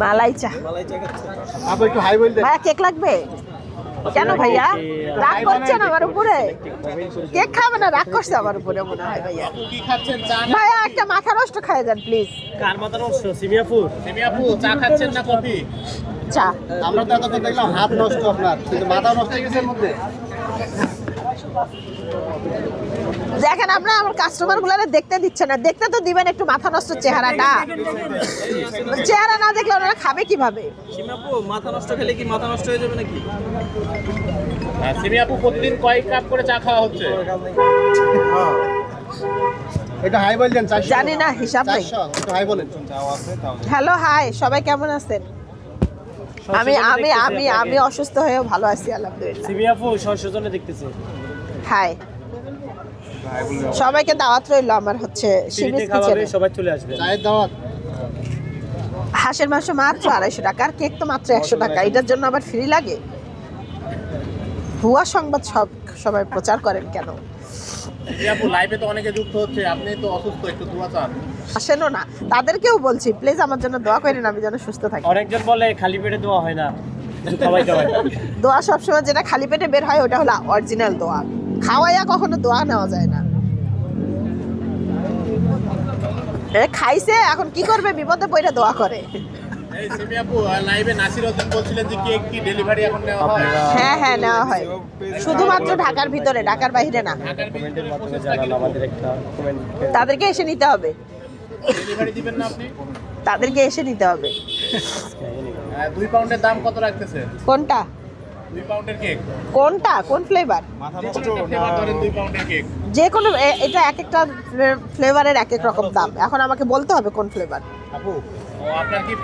মালাই চা আপু একটু হাই ভাইয়া কেক লাগবে? কেন ভাইয়া? রাগ করছেন আমার উপরে? কেক খাবে না রাগ করছে আমার উপরে মনে হয় ভাইয়া। কি খাচ্ছেন চা ভাইয়া একটা মাথা নষ্ট খাই যান প্লিজ কার মাথা নষ্ট? সিমিয়াপুর সেমি চা খাচ্ছেন না কফি? চা। আমরা তো দেখলাম হাত নষ্ট আপনার কিন্তু মাথা নষ্ট গেছে মধ্যে। দেখেন আমরা আমার কাস্টমার গুলারে দেখতে দিচ্ছে না। দেখতে তো দিবেন একটু মাথা নষ্ট চেহারাটা। চেহারা না দেখলে ওনারা খাবে কীভাবে? মাথা নষ্ট খেলে কি মাথা নষ্ট হয়ে যাবে নাকি? সেমি আপু প্রতিদিন কয় কাপ করে চা খাওয়া হচ্ছে। এটা হাই বলছেন জানি না হিসাব নেই। হাই বলেন। হ্যালো হাই সবাই কেমন আছেন? আমি আমি আমি আমি অসুস্থ হয়েও ভালো আছি আলহামদুলিল্লাহ। সংশোধনে দেখতেছে। হাই। সবাইকে দাওয়াত রইল আমার হচ্ছে ফ্রিতে শিবির খাওয়াবে কিচেনে সবাই চলে আসবে। চায়ের দাওয়াত। হাঁসের মাংস মাত্র আড়াইশো টাকা আর কেক তো মাত্র একশো টাকা। এটার জন্য আবার ফ্রি লাগে? ভুয়া সংবাদ সব সবাই প্রচার করেন কেন? সেমি লাইভে তো অনেকে যুক্ত হচ্ছে আপনি তো অসুস্থ একটু দোয়া চান। আসেনও না। তাদেরকেও বলছি প্লিজ আমার জন্য দোয়া করেন আমি যেন সুস্থ থাকি। অনেকজন বলে খালি পেটে দেওয়া হয় না। দোয়া সবসময় যেটা খালি পেটে বের হয় ওটা হলো অরিজিনাল দোয়া। খাওয়াইয়া কখনো দোয়া নেওয়া যায় না। এ খাইছে এখন কি করবে? বিপদে পড়ে দোয়া করে। এই সেমি আপু লাইভে নাসির হোসেন বলছিলেন যে কেক কি ডেলিভারি এখন নেওয়া হয়? হ্যাঁ হ্যাঁ নেওয়া হয়। শুধুমাত্র ঢাকার ভিতরে ঢাকার বাইরে না। তাদেরকে এসে নিতে হবে। ডেলিভারি দিবেন না আপনি? তাদেরকে এসে নিতে হবে। দুই পাউন্ডের দাম কত রাখতেছে? কোনটা? কোনটা? কোন ফ্লেভার যে কোনো এ- এটা এক একটা ফ্লেভারের এক এক রকম দাম। এখন আমাকে বলতে হবে কোন ফ্লেভার আপু ও আপনার কি